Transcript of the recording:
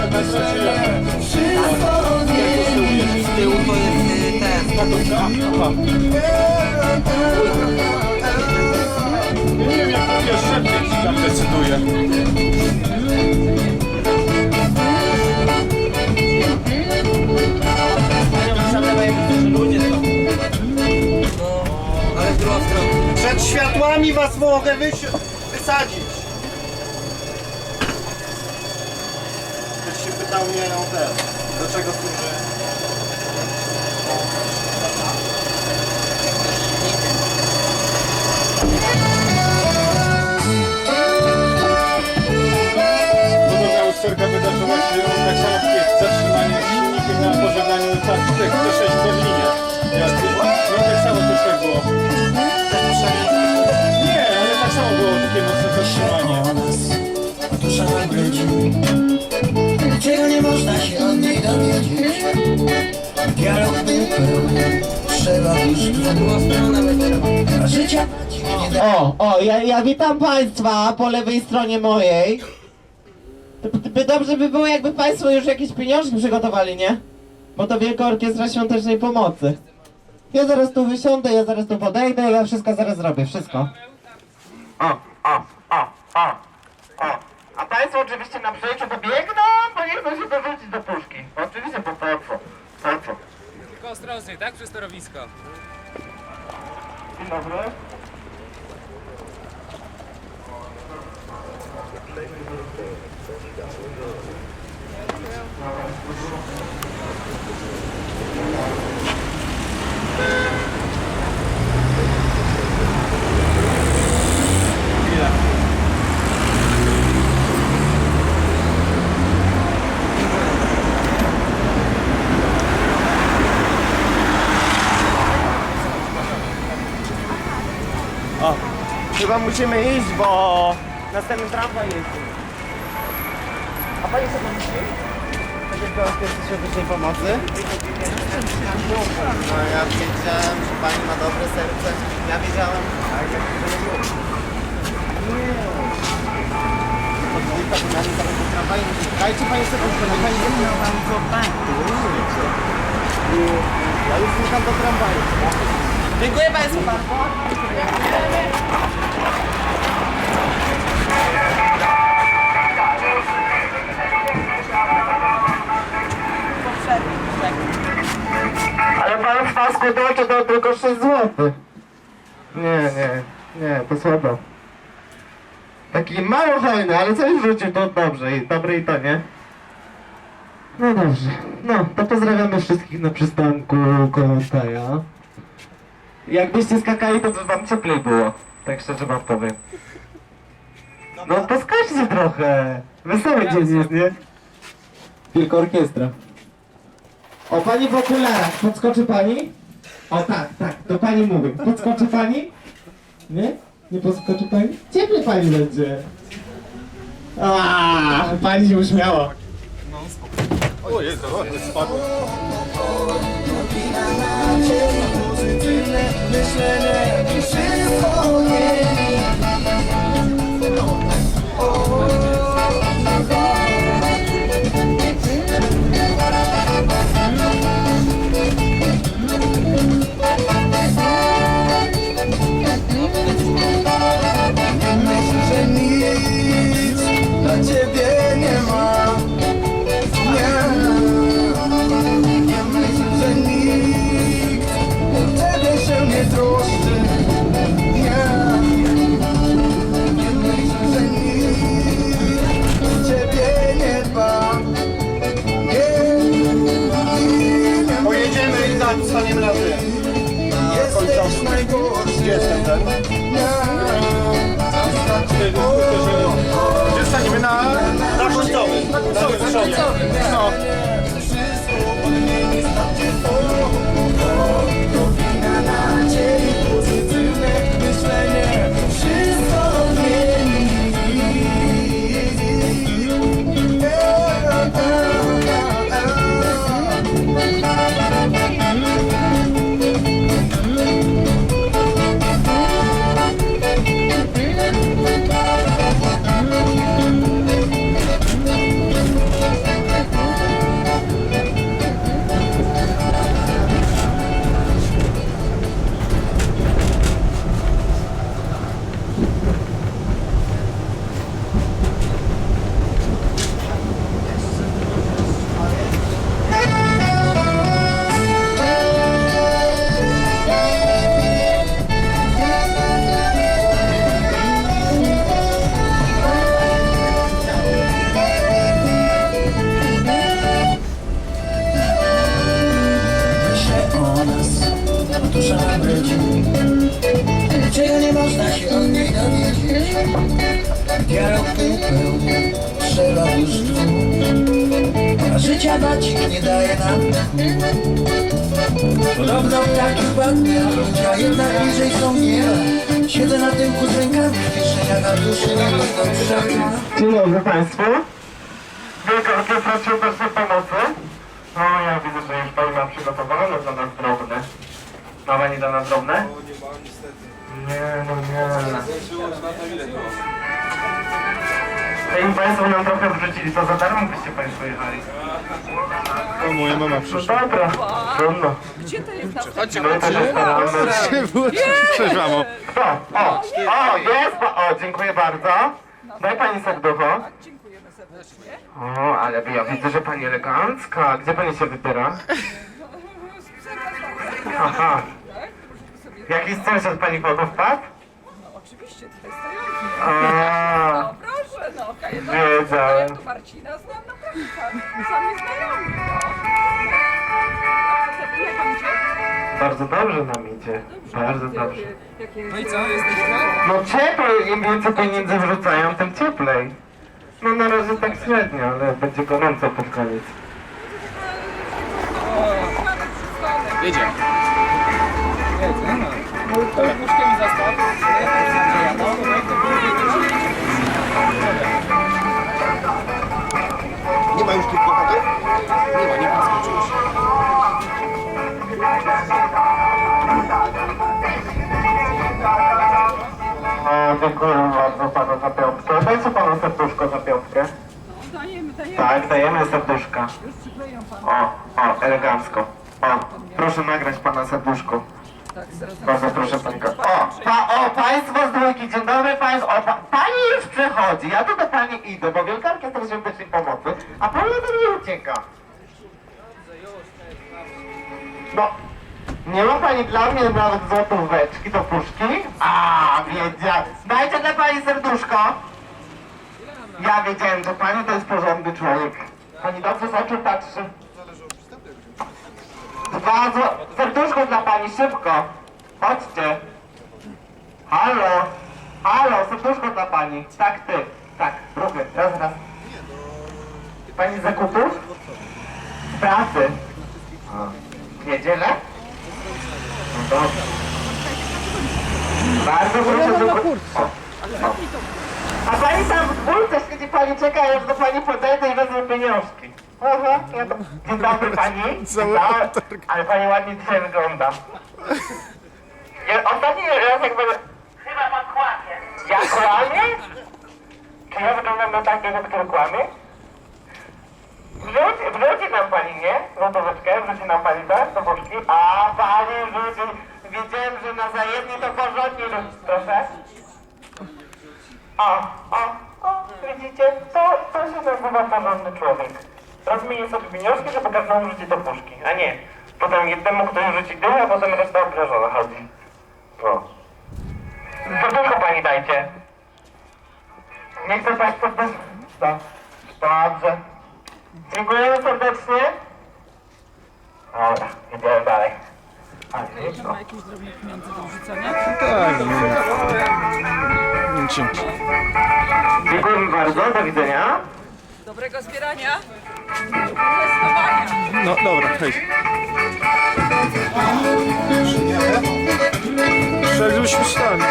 Jest. Nie wiem jak to szefik tam decyduje. Ale w. Przed światłami was mogę wysadzić. Ktoś się pytał mnie o te, do czego służy. Podobna usterka wydarzyła się tak samo w. Zatrzymanie silnikiem na pożegnaniu tak, tak, D6 w Berlinie. Jak, no tak samo też tak było. Nie, ale tak samo było takie mocne zatrzymanie. Się od niej dowiedzieć Dialog był pełny Trzeba już życia O, o, ja, ja witam Państwa po lewej stronie mojej. By dobrze by było, jakby Państwo już jakieś pieniążki przygotowali, nie? Bo to Wielka Orkiestra Świątecznej Pomocy. Ja zaraz tu wysiądę, ja zaraz tu podejdę, ja wszystko zaraz zrobię, wszystko. O, o, o, o, o. A Państwo oczywiście na przejściu pobiegną, dorzucić do puszki. Oczywiście, po po co? Po co? Tylko ostrożnie, tak? Przez torowisko. Dzień dobry. Chyba musimy iść, bo następny tramwaj jeździ. A pani co pan myśli? Tak jak Orkiestry Świątecznej Pomocy? No ja wiedziałem, że pani ma dobre serce. Ja wiedziałem. Tak, jak to Nie. Od dwójka to na mnie do tramwaju. Dajcie pani sekundkę, no pani nie kontaktu. Ja już znikam do tramwaju. Dziękuję Państwu bardzo. Ale Państwa skutoczy to tylko 6 zł. Nie, nie, nie, to słabo. Taki mało hojny, ale coś życiu to dobrze i dobre i to nie. No dobrze. No, to pozdrawiamy wszystkich na przystanku Kołątaja. Jakbyście skakali, to by wam cieplej było. Tak szczerze wam powiem. No poskaczcie trochę. Wesoły dzień jest, nie? Wielka orkiestra. O, pani w okularach. Podskoczy pani? O, tak, tak. To pani mówi. Podskoczy pani? Nie? Nie podskoczy pani? Cieplej pani będzie. A, pani się uśmiała. O Jezu, o, to spadło. Pozytywne myślenie Wszystko mieli Dialog był pełny przewagóżstwu, a życia bacik nie daje nam. Podobno ptaki ładne, a ludzie jednak bliżej są nie. Siedzę na tyłku z rękami w kieszeniach, a duszy nie dotrze. Dzień dobry Państwu. Wielkanocny prosił też o pomocy. No ja widzę, że już Pani ma przygotowane dla nas drobne. Ma Pani dla nas drobne? Nie, no nie. Ej, Państwo nam trochę wrzucili, to za darmo byście Państwo jechali. O, moja mama No przyszła. dobra, trudno. Chodźcie, My też się staramy. Cześć mamo. Kto? O, o, jest! pa- O, dziękuję bardzo. Daj Pani serducho. Dziękujemy serdecznie. O, ale ja widzę, że Pani elegancka. Gdzie Pani się wybiera? Aha. Jakiś sąsiad Pani wodą wpadł? No oczywiście, tutaj stojący. A, No proszę, no kajetan. Ja tu Marcina znam naprawdę sam, sami znajomi, no. A jak wam idzie? bardzo dobrze nam idzie. Bardzo dobrze. No i co, jesteśmy? No cieplej, im więcej pieniędzy wrzucają, tym cieplej. No na razie tak średnio, ale będzie gorąco pod koniec. Mamy przystanek. Jedzie. Jedzie, Nie ma już tych bohaterów? Nie ma, nie ma. O, dziękuję bardzo panu za piątkę. Dajcie panu serduszko za piątkę. No dajemy, dajemy. Tak, dajemy serduszka. O, o, elegancko. O, proszę nagrać pana serduszko. Tak. Bardzo proszę pani. O, pa, o, państwo z dwójki, dzień dobry państwu. Pa, pani już przychodzi, ja tu do pani idę, bo wielkarka chce świątecznej pomocy, a pani do mnie ucieka. No, nie ma pani dla mnie nawet złotóweczki do puszki? A, wiedziałem. Dajcie dla pani serduszko. Ja wiedziałem, że pani to jest porządny człowiek. Pani dobrze z oczu patrzy. Dwa. Serduszko dla pani, szybko. Chodźcie. Halo. Halo, serduszko dla pani. Tak, ty. Tak, drugie. Raz, raz. Pani z zakupów? Z pracy. A. W niedzielę? No dobrze. Bardzo proszę, żeby... O, o. A pani tam w dwójce siedzi, pani czeka, aż do pani podejdę i wezmę pieniążki. Aha, ja to... Dzień dobry pani. Dzień dobry. Ale pani ładnie dzisiaj wygląda. Ja, ostatni raz jak będę... Chyba pan kłamie. Ja kłamię? Czy ja wyglądam na takiego, który kłamie? Wrzuci, wrzuci nam pani, nie? Złotóweczkę, wrzuci nam pani, tak? Do puszki. A pani wrzuci. Wiedziałem, że na zajedni to porządnie rzuci. Proszę. O, o, o, widzicie? To, to się nazywa porządny człowiek. Rozmienię sobie pieniążki, żeby każdemu wrzucić do puszki, a nie. Potem jednemu ktoś rzuci dym, a potem reszta obrażona chodzi. No. Serduszko pani dajcie. Nie chce państwo też? No. Dobrze. Dziękujemy serdecznie. Dobra, idziemy dalej. Ma jakieś drobne pieniądze do wrzucenia? Dzięki. Dziękujemy bardzo, do widzenia. Dobrego zbierania. No dobra, hej. Wszak żebyśmy stali.